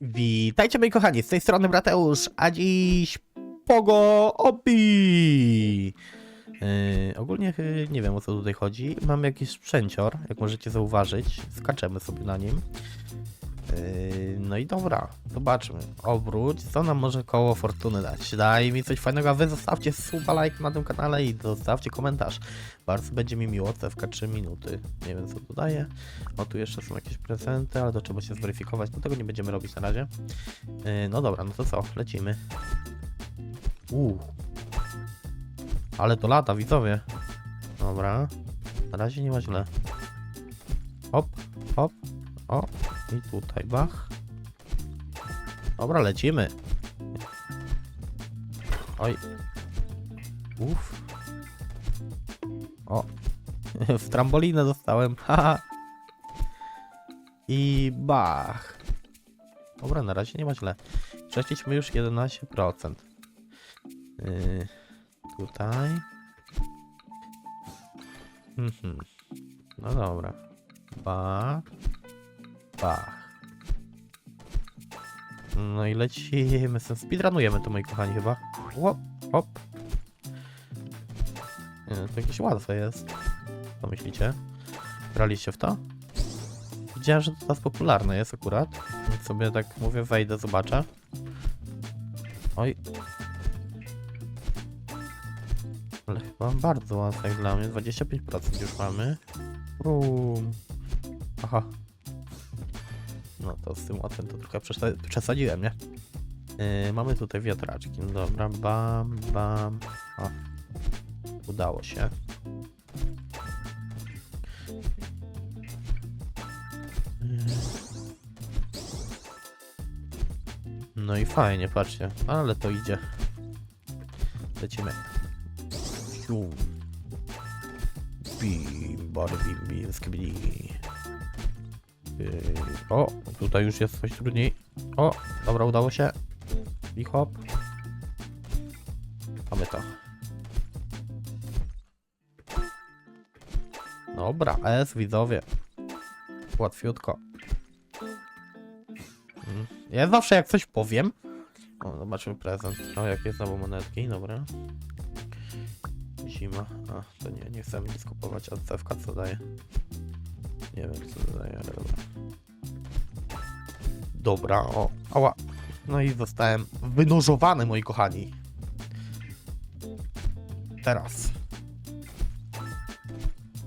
Witajcie moi kochani, z tej strony Brateusz, a dziś Pogo Obi! Yy, ogólnie yy, nie wiem o co tutaj chodzi. Mam jakiś sprzęcior, jak możecie zauważyć. Skaczemy sobie na nim. Yy, no i dobra, zobaczmy. Obróć, co nam może koło fortuny dać? Daj mi coś fajnego, a wy zostawcie suba, like na tym kanale i zostawcie komentarz. Bardzo będzie mi miło, cewka 3 minuty. Nie wiem co tu daje. O, tu jeszcze są jakieś prezenty, ale to trzeba się zweryfikować. No tego nie będziemy robić na razie. Yy, no dobra, no to co? Lecimy. Uuu. Ale to lata, widzowie. Dobra. Na razie nie ma źle. Hop, hop. O, i tutaj bach. Dobra, lecimy. Oj. Uff. O. W trambolinę dostałem. Haha. I bach. Dobra, na razie nie ma źle. Przeszliśmy już 11%. Yy, tutaj. Mhm. No dobra. Bach. Bach. No i lecimy. z- Speedrunujemy to, moi kochani, chyba. Hop, hop. To jakieś łatwe jest. Co myślicie? Graliście w to? Widziałem, że to teraz popularne jest akurat. Więc sobie tak mówię, wejdę, zobaczę. Oj. Ale chyba bardzo łatwe dla mnie. 25% już mamy. Brum. Aha. No to z tym łatwym to trochę przesa- przesadziłem, nie? Yy, mamy tutaj wiatraczki. No dobra, bam, bam. O. Udało się. No i fajnie, patrzcie. Ale to idzie. Lecimy. Bim, body, bim, bim, skibidi. O, tutaj już jest coś trudniej. O, dobra, udało się. I hop. Mamy to. Dobra, S widzowie. Łatwiutko. Mm, Ja zawsze jak coś powiem. O, zobaczmy prezent. O, jakie znowu monetki, dobra. Zima. A, to nie, nie chcemy nic kupować. A cewka co daje? Nie wiem co daje, ale dobra. Dobra, o, ała. No i zostałem wynożowany, moi kochani. Teraz.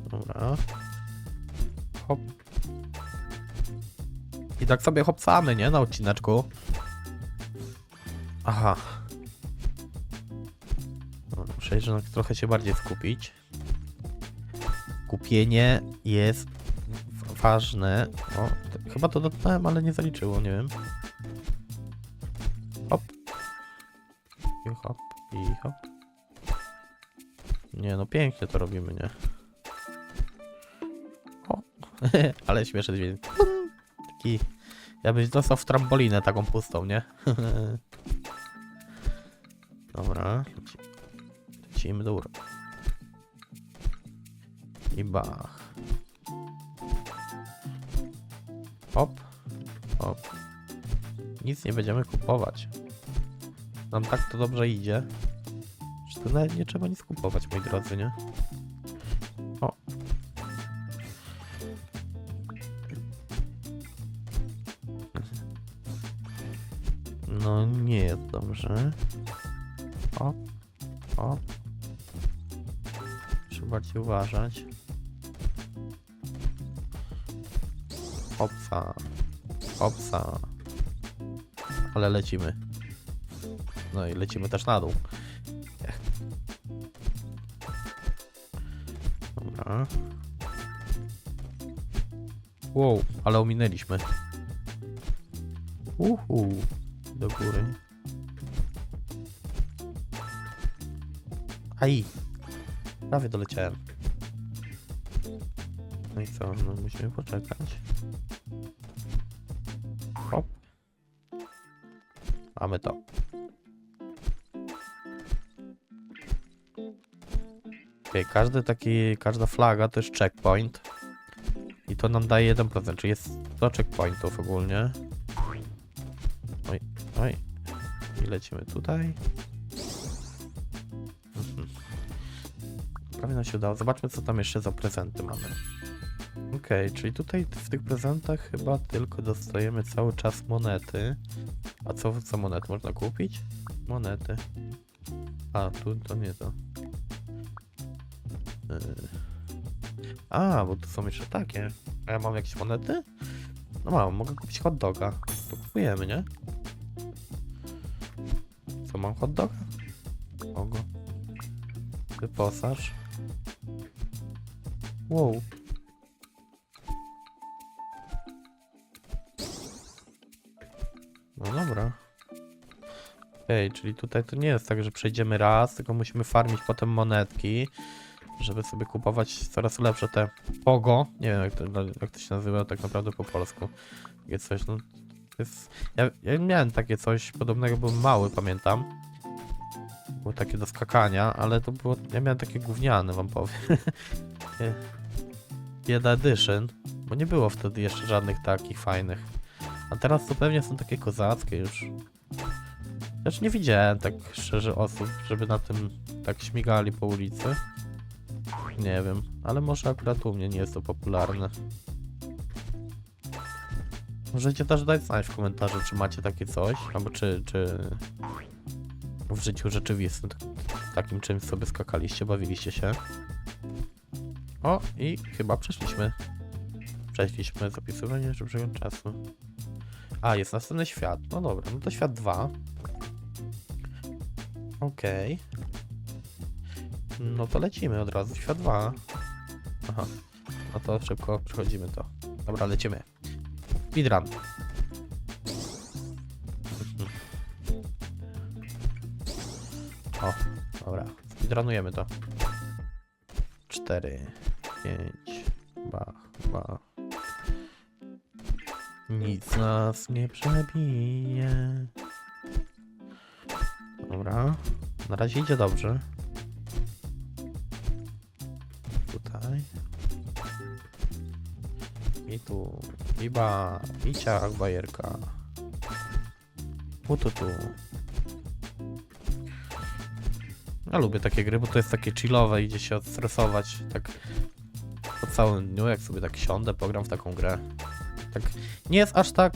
Dobra. Hop. I tak sobie hopsamy, nie? Na odcineczku. Aha. No, muszę jednak trochę się bardziej skupić. Kupienie jest ważne. O, to, chyba to dotknąłem, ale nie zaliczyło, nie wiem. Hop. I hop, i hop. Nie no, pięknie to robimy, nie? O, ale śmieszny dźwięk. Taki, ja byś dostał w trambolinę taką pustą, nie? Dobra, leci, lecimy do. I bach. Hop, hop. Nic nie będziemy kupować. Nam tak to dobrze idzie, że to nawet nie trzeba nic kupować, moi drodzy, nie? O. No nie jest dobrze. O, o. Trzeba bardziej uważać. Hopsa. Hopsa. Ale lecimy. No i lecimy też na dół. Dobra. Wow, ale ominęliśmy. Uhu. Do góry. Aj. Prawie doleciałem. No i co? No musimy poczekać. Mamy to. Okej, każdy taki, każda flaga to jest checkpoint. I to nam daje 1%, czyli jest 100 checkpointów ogólnie. lecimy tutaj. Mhm. Prawie nam się udało. Zobaczmy, co tam jeszcze za prezenty mamy. Okej, czyli tutaj w tych prezentach chyba tylko dostajemy cały czas monety. A co za monet można kupić? Monety. A, tu to nie to. Yy. A, bo tu są jeszcze takie. A ja mam jakieś monety? No mam, mogę kupić hot doga. To kupujemy, nie? Co mam hot doga? Ogo. Wyposaż. Wow. Dobra. Okej, czyli tutaj to nie jest tak, że przejdziemy raz, tylko musimy farmić potem monetki, żeby sobie kupować coraz lepsze te pogo. Nie wiem jak to, jak to się nazywa tak naprawdę po polsku. Takie coś, no. Jest, ja, ja miałem takie coś podobnego, byłem mały, pamiętam. Było takie do skakania, ale to było. Ja miałem takie gówniane, wam powiem. Bieda Edition, bo nie było wtedy jeszcze żadnych takich fajnych. A teraz to pewnie są takie kozackie już. Też nie widziałem tak szczerze osób, żeby na tym tak śmigali po ulicy. Nie wiem, ale może akurat u mnie nie jest to popularne. Możecie też dać znać w komentarzu, czy macie takie coś, albo czy, czy w życiu rzeczywistym tak- takim czymś sobie skakaliście, bawiliście się. O, i chyba przeszliśmy. Przeszliśmy zapisywanie szybszego czasu. A, jest następny świat. No dobra, no to świat 2. Okej. No to lecimy od razu. Świat 2. Aha. No to szybko przechodzimy to. Dobra, lecimy. Speedrun. O, dobra. Speedrunujemy to. 4, 5, bach, bach. Nic nas nie przebije. Dobra. Na razie idzie dobrze. Tutaj. I tu. I ba. I ciach, bajerka. Tu, tu, tu. Ja lubię takie gry, bo to jest takie chillowe, idzie się odstresować. Tak po całym dniu, jak sobie tak siądę, pogram w taką grę. Tak nie jest aż tak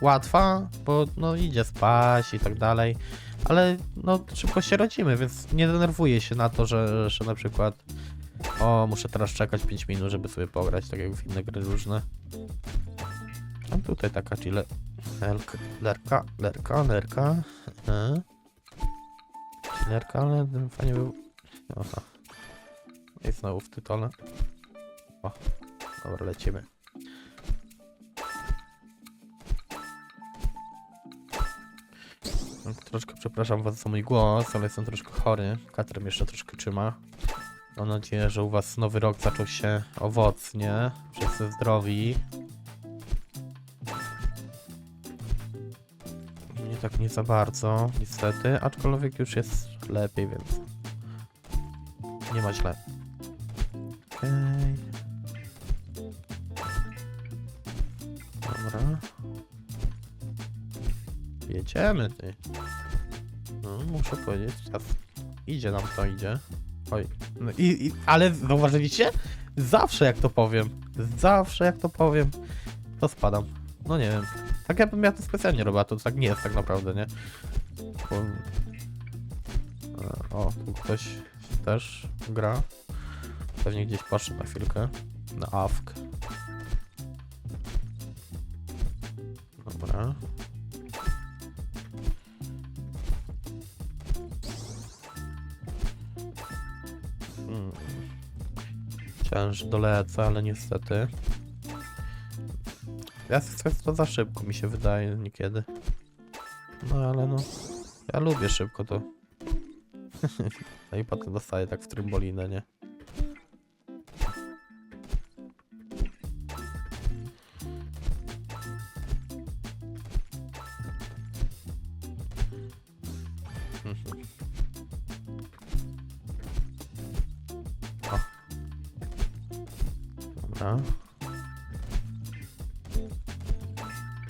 łatwa, bo no idzie spać i tak dalej, ale no szybko się radzimy, więc nie denerwuję się na to, że, że na przykład o, muszę teraz czekać 5 minut, żeby sobie pograć, tak jak w inne gry różne. A tutaj taka chile... Lerka, lerka, lerka, lerka. E. Chillerka, ale fajnie był... Aha. I znowu w tytule. O, dobra, lecimy. Troszkę przepraszam was za mój głos, ale jestem troszkę chory. Katrem jeszcze troszkę trzyma. Mam nadzieję, że u was nowy rok zaczął się owocnie. Wszyscy zdrowi. Nie tak nie za bardzo, niestety. Aczkolwiek już jest lepiej, więc nie ma źle. Jedziemy, ty. No, muszę powiedzieć, czas idzie nam to, idzie. Oj, no i, i, ale zauważyliście? Zawsze jak to powiem, zawsze jak to powiem, to spadam. No nie wiem. Tak jakbym ja to specjalnie robił, a to tak nie jest tak naprawdę, nie? O, tu ktoś też gra. Pewnie gdzieś poszedł na chwilkę. Na AFK. Dobra. Chciałem, że dolecę, ale niestety. Ja chcę to za szybko, mi się wydaje niekiedy. No ale no. Ja lubię szybko to. i potem dostaję tak w trymbolinę, nie?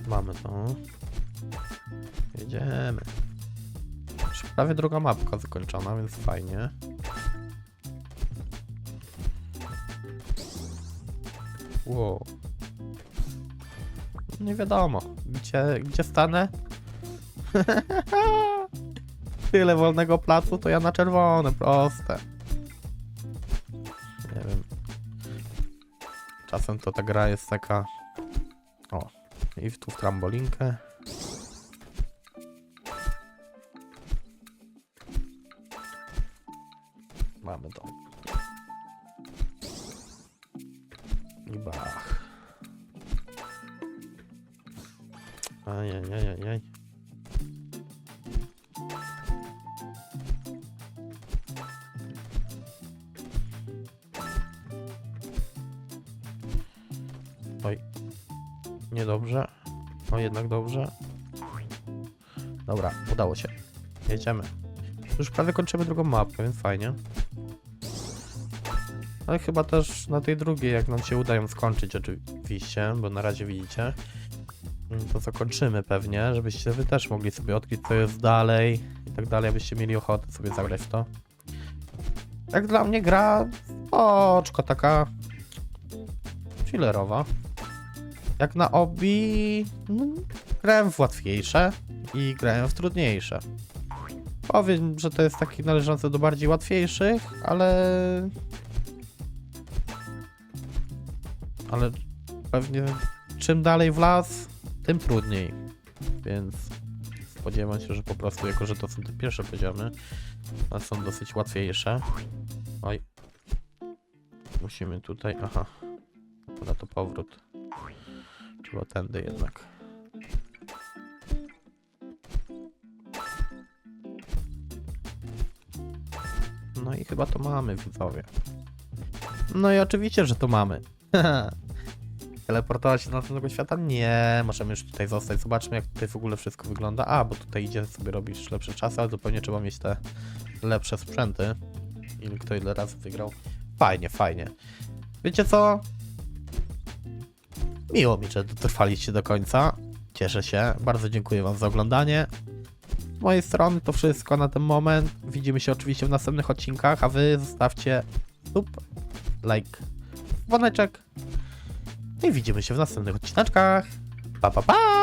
Mamy to. Jedziemy. Prawie druga mapka zakończona, więc fajnie. Wow. Nie wiadomo, gdzie, gdzie stanę? Tyle wolnego placu, to ja na czerwone, proste. Nie wiem. Czasem to ta gra jest taka... O, i tu w trambolinkę. Niedobrze. O, jednak dobrze. Dobra, udało się. Jedziemy. Już prawie kończymy drugą mapkę, więc fajnie. Ale chyba też na tej drugiej, jak nam się uda ją skończyć oczywiście, bo na razie widzicie, mm, to zakończymy pewnie, żebyście wy też mogli sobie odkryć co jest dalej i tak dalej, abyście mieli ochotę sobie zagrać to. Jak dla mnie gra oczko taka chillerowa. Jak na obi no, grałem w łatwiejsze i grałem w trudniejsze. Powiem, że to jest taki należący do bardziej łatwiejszych, ale ale pewnie czym dalej w las, tym trudniej. Więc spodziewam się, że po prostu, jako że to są te pierwsze poziomy, a są dosyć łatwiejsze. Oj. Musimy tutaj, aha. Dobra, to powrót. Trzeba tędy jednak. No i chyba to mamy, widzowie. No i oczywiście, że to mamy. Teleportować się do następnego świata? Nie, możemy już tutaj zostać. Zobaczmy, jak tutaj w ogóle wszystko wygląda. A, bo tutaj idzie sobie robisz lepsze czasy, ale zupełnie trzeba mieć te lepsze sprzęty. Ile kto ile razy wygrał. Fajnie, fajnie. Wiecie co? Miło mi, że dotrwaliście do końca. Cieszę się. Bardzo dziękuję Wam za oglądanie. Z mojej strony to wszystko na ten moment. Widzimy się oczywiście w następnych odcinkach, a Wy zostawcie sub, like, dzwoneczek. I widzimy się w następnych odcineczkach. Pa, pa, pa!